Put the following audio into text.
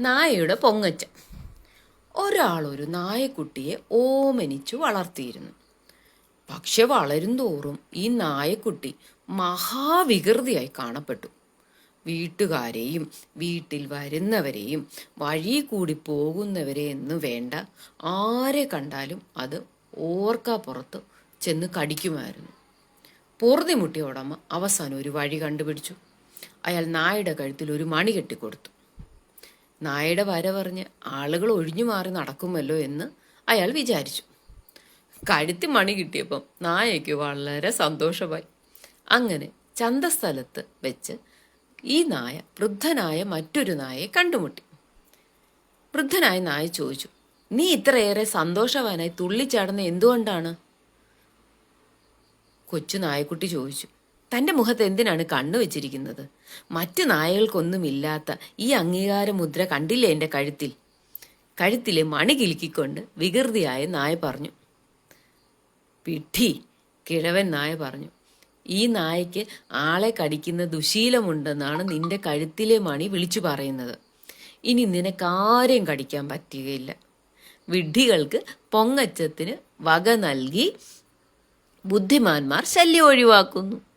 നായയുടെ പൊങ്ങച്ച. ഒരാളൊരു ഒരു നായക്കുട്ടിയെ ഓമനിച്ചു വളർത്തിയിരുന്നു. പക്ഷെ വളരും തോറും ഈ നായക്കുട്ടി മഹാവികൃതിയായി കാണപ്പെട്ടു. വീട്ടുകാരെയും വീട്ടിൽ വരുന്നവരെയും വഴി കൂടി പോകുന്നവരെ എന്ന് വേണ്ട. ആരെ കണ്ടാലും അത് ഓർക്കാപ്പുറത്ത് ചെന്ന് കടിക്കുമായിരുന്നു. പൊറുതിമുട്ടിയ ഉടമ അവസാനം ഒരു വഴി കണ്ടുപിടിച്ചു. അയാൾ നായയുടെ കഴുത്തിൽ ഒരു മണി കെട്ടിക്കൊടുത്തു. നായയുടെ വര പറഞ്ഞ് ആളുകൾ ഒഴിഞ്ഞു മാറി നടക്കുമല്ലോ എന്ന് അയാൾ വിചാരിച്ചു. കഴുത്തി മണി കിട്ടിയപ്പം നായയ്ക്ക് വളരെ സന്തോഷമായി. അങ്ങനെ ചന്തസ്ഥലത്ത് വെച്ച് ഈ നായ വൃദ്ധനായ മറ്റൊരു നായയെ കണ്ടുമുട്ടി. വൃദ്ധനായ നായ ചോദിച്ചു നീ ഇത്രയേറെ സന്തോഷവാനായി തുള്ളിച്ചാടുന്ന എന്തുകൊണ്ടാണ്? കൊച്ചു നായക്കുട്ടി ചോദിച്ചു തന്റെ മുഖത്ത് എന്തിനാണ് കണ്ണു വെച്ചിരിക്കുന്നത്? മറ്റു നായകൾക്കൊന്നുമില്ലാത്ത ഈ അംഗീകാര മുദ്ര കണ്ടില്ലേ എന്റെ കഴുത്തിൽ? കഴുത്തിലെ മണി കിലുക്കിക്കൊണ്ട് വികൃതിയായ നായ പറഞ്ഞു. പിഠി കിഴവൻ നായ പറഞ്ഞു. ഈ നായയ്ക്ക് ആളെ കടിക്കുന്ന ദുശീലമുണ്ടെന്നാണ് നിന്റെ കഴുത്തിലെ മണി വിളിച്ചു പറയുന്നത്. ഇനി നിനക്കാരെയും കടിക്കാൻ പറ്റുകയില്ല. വിഡ്ഢികൾക്ക് പൊങ്ങച്ചത്തിന് വക നൽകി ബുദ്ധിമാന്മാർ ശല്യം ഒഴിവാക്കുന്നു.